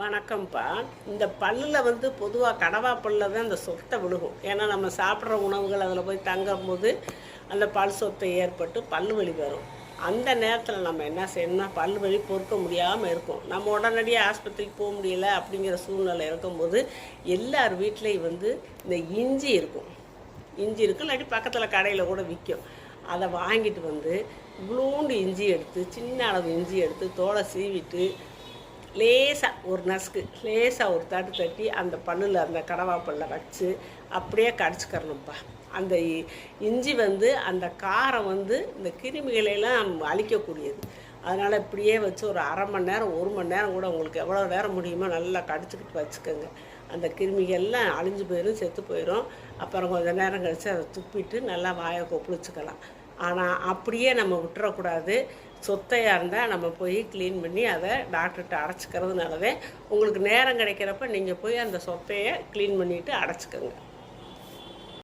வணக்கம்ப்பா. இந்த பல்லில் வந்து பொதுவாக கடவா பல்லில் தான் இந்த சொத்தை விழுகும். ஏன்னா நம்ம சாப்பிட்ற உணவுகள் அதில் போய் தங்கும் போது அந்த பல் சொத்தை ஏற்பட்டு பல் வலி வரும். அந்த நேரத்தில் நம்ம என்ன செய்யணும்னா பல் வலி பொறுக்க முடியாமல் இருக்கும். நம்ம உடனடியாக ஆஸ்பத்திரிக்கு போக முடியல அப்படிங்கிற சூழ்நிலை இருக்கும்போது எல்லார் வீட்லேயும் வந்து இந்த இஞ்சி இருக்கும். இஞ்சி இருக்கும். இல்லாட்டி பக்கத்தில் கடையில் கூட விற்கும் அதை வாங்கிட்டு வந்து இவ்வளோண்டு இஞ்சி எடுத்து சின்ன அளவு இஞ்சி எடுத்து தோலை சீவிட்டு லேசாக ஒரு நசுக்கு லேசாக ஒரு தட்டு தட்டி அந்த பல்லில் அந்த கடவாப்பல்ல வச்சு அப்படியே கடிச்சிக்கிறணும்ப்பா அந்த இ- இஞ்சி வந்து அந்த காரம் வந்து இந்த கிருமிகளையெல்லாம் அழிக்கக்கூடியது. அதனால் இப்படியே வச்சு ஒரு அரை மணி நேரம் ஒரு மணி நேரம் கூட உங்களுக்கு எவ்வளோ நேரம் முடியுமோ நல்லா கடிச்சிக்கிட்டு வச்சுக்கோங்க. அந்த கிருமிகள்லாம் அழிஞ்சு போயிடும் செத்து போயிடும் அப்புறம் கொஞ்சம் நேரம் கழித்து அதை துப்பிட்டு நல்லா வாயை கொப்பளிச்சுக்கலாம். ஆனால் அப்படியே நம்ம விட்டுறக்கூடாது. சொத்தையாக இருந்தால் நம்ம போய் க்ளீன் பண்ணி அதை டாக்டர்கிட்ட அடைச்சிக்கிறதுனாலவே உங்களுக்கு நேரம் கிடைக்கிறப்ப நீங்கள் போய் அந்த சொத்தையை க்ளீன் பண்ணிவிட்டு அடைச்சிக்கோங்க.